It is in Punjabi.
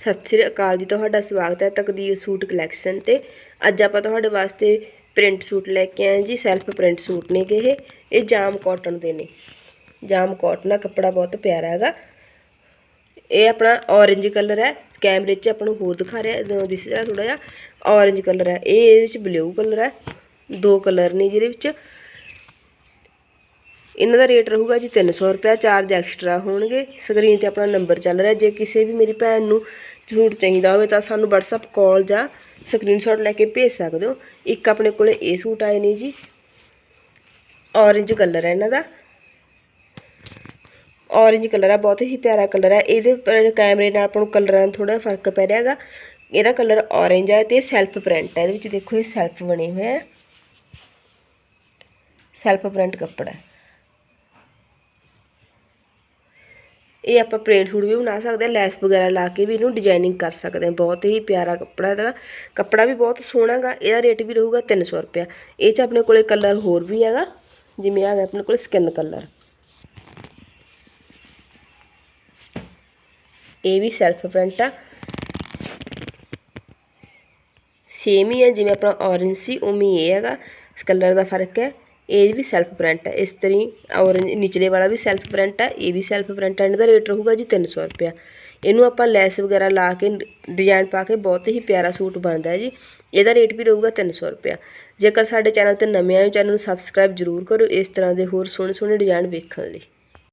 ਸਤਿ ਸ੍ਰੀ ਅਕਾਲ ਜੀ, ਤੁਹਾਡਾ ਸਵਾਗਤ ਹੈ ਤਕਦੀਰ ਸੂਟ ਕਲੈਕਸ਼ਨ ਤੇ। ਅੱਜ ਆਪਾਂ ਤੁਹਾਡੇ ਵਾਸਤੇ ਪ੍ਰਿੰਟ ਸੂਟ ਲੈ ਕੇ ਆਏ ਜੀ ਸੈਲਫ ਪ੍ਰਿੰਟ ਸੂਟ ਨੇ ਇਹ। ਇਹ ਜਾਮ ਕਾਟਨ ਦੇ ਨੇ। ਜਾਮ ਕਾਟਨ ਦਾ ਕੱਪੜਾ ਬਹੁਤ ਪਿਆਰਾ ਹੈਗਾ। ਇਹ ਆਪਣਾ orange ਕਲਰ ਹੈ। ਕੈਮਰੇ 'ਚ ਆਪਾਂ ਨੂੰ ਹੋਰ ਦਿਖਾ ਰਿਹਾ ਦਿਸ ਰਿਹਾ ਥੋੜਾ ਜਿਹਾ। orange ਕਲਰ ਹੈ। ਇਹ ਇਹਦੇ ਵਿੱਚ ਬਲੂ ਕਲਰ ਹੈ। ਦੋ ਕਲਰ ਨੇ ਜਿਹਦੇ ਵਿੱਚ। ਇਹਨਾਂ ਦਾ ਰੇਟ ਰਹੂਗਾ ਜੀ 300 ਰੁਪਏ ਚਾਰਜ ਐਕਸਟਰਾ ਹੋਣਗੇ। ਸਕਰੀਨ ਤੇ ਆਪਣਾ ਨੰਬਰ ਚੱਲ ਰਿਹਾ, ਜੇ ਕਿਸੇ ਵੀ ਮੇਰੀ ਭੈਣ ਨੂੰ ਸੂਟ ਚਾਹੀਦਾ ਹੋਵੇ ਤਾਂ ਸਾਨੂੰ WhatsApp ਕਾਲ ਜਾਂ ਸਕਰੀਨਸ਼ਾਟ ਲੈ ਕੇ ਭੇਜ ਸਕਦੇ ਹੋ। ਇੱਕ ਆਪਣੇ ਕੋਲੇ ਇਹ ਸੂਟ ਆਏ ਨੇ ਜੀ। Orange ਕਲਰ ਹੈ ਇਹਨਾਂ ਦਾ। Orange ਕਲਰ ਆ, ਬਹੁਤ ਹੀ ਪਿਆਰਾ ਕਲਰ ਹੈ ਇਹਦੇ ਕੈਮਰੇ ਨਾਲ ਆਪਾਂ ਨੂੰ ਕਲਰਾਂ ਦਾ ਥੋੜਾ ਫ਼ਰਕ ਪੈ ਰਿਹਾ ਹੈਗਾ। ਇਹਦਾ ਕਲਰ orange ਹੈ ਤੇ ਸੈਲਫ ਪ੍ਰਿੰਟ ਹੈ ਇਹਦੇ ਵਿੱਚ ਦੇਖੋ ਇਹ ਸੈਲਫ ਬਣੇ ਹੋਏ ਹੈ ਸੈਲਫ ਪ੍ਰਿੰਟ ਕੱਪੜਾ। ਹੈ ਇਹ ਆਪਾਂ ਪ੍ਰਿੰਟ ਸੂਟ ਵੀ ਬਣਾ ਸਕਦੇ ਹਾਂ, ਲੈਸ ਵਗੈਰਾ ਲਾ ਕੇ ਵੀ ਇਹਨੂੰ ਡਿਜ਼ਾਈਨਿੰਗ ਕਰ ਸਕਦੇ ਹਾਂ। ਬਹੁਤ ਹੀ ਪਿਆਰਾ ਕੱਪੜਾ ਹੈਗਾ ਕੱਪੜਾ ਵੀ ਬਹੁਤ ਸੋਹਣਾ ਹੈਗਾ ਇਹਦਾ ਰੇਟ ਵੀ ਰਹੂਗਾ 300 ਰੁਪਇਆ। ਇਹ 'ਚ ਆਪਣੇ ਕੋਲੇ ਕਲਰ ਹੋਰ ਵੀ ਹੈਗਾ, ਜਿਵੇਂ ਹੈਗਾ ਆਪਣੇ ਕੋਲੇ ਸਕਿਨ ਕਲਰ ਇਹ ਵੀ ਸੈਲਫ ਪ੍ਰਿੰਟ ਆ। ਸੇਮ ਹੀ ਹੈ ਜਿਵੇਂ ਆਪਣਾ orange ਸੀ, ਉਵੇਂ ਹੀ ਇਹ ਹੈਗਾ। ਇਸ ਕਲਰ ਦਾ ਫ਼ਰਕ ਹੈ। ਇਹ ਵੀ ਸੈਲਫ ਪ੍ਰਿੰਟ ਹੈ। ਇਸ ਤਰ੍ਹਾਂ orange ਨਿਚਲੇ ਵਾਲਾ ਵੀ ਸੈਲਫ ਪ੍ਰਿੰਟ ਹੈ, ਇਹ ਵੀ ਸੈਲਫ ਪ੍ਰਿੰਟ ਹੈ। ਇਹਨਾਂ ਦਾ ਰੇਟ ਰਹੂਗਾ ਜੀ 300 ਰੁਪਇਆ। ਇਹਨੂੰ ਆਪਾਂ ਲੈਸ ਵਗੈਰਾ ਲਾ ਕੇ ਡਿਜ਼ਾਈਨ ਪਾ ਕੇ ਬਹੁਤ ਹੀ ਪਿਆਰਾ ਸੂਟ ਬਣਦਾ ਹੈ ਜੀ। ਇਹਦਾ ਰੇਟ ਵੀ ਰਹੂਗਾ 300 ਰੁਪਇਆ। ਜੇਕਰ ਸਾਡੇ ਚੈਨਲ ਤੇ ਨਵੇਂ ਆਏ ਹੋ ਚੈਨਲ ਨੂੰ ਸਬਸਕ੍ਰਾਈਬ ਜ਼ਰੂਰ ਕਰੋ। ਇਸ ਤਰ੍ਹਾਂ ਦੇ ਹੋਰ ਸੋਹਣੇ ਸੋਹਣੇ ਡਿਜ਼ਾਈਨ ਵੇਖਣ ਲਈ।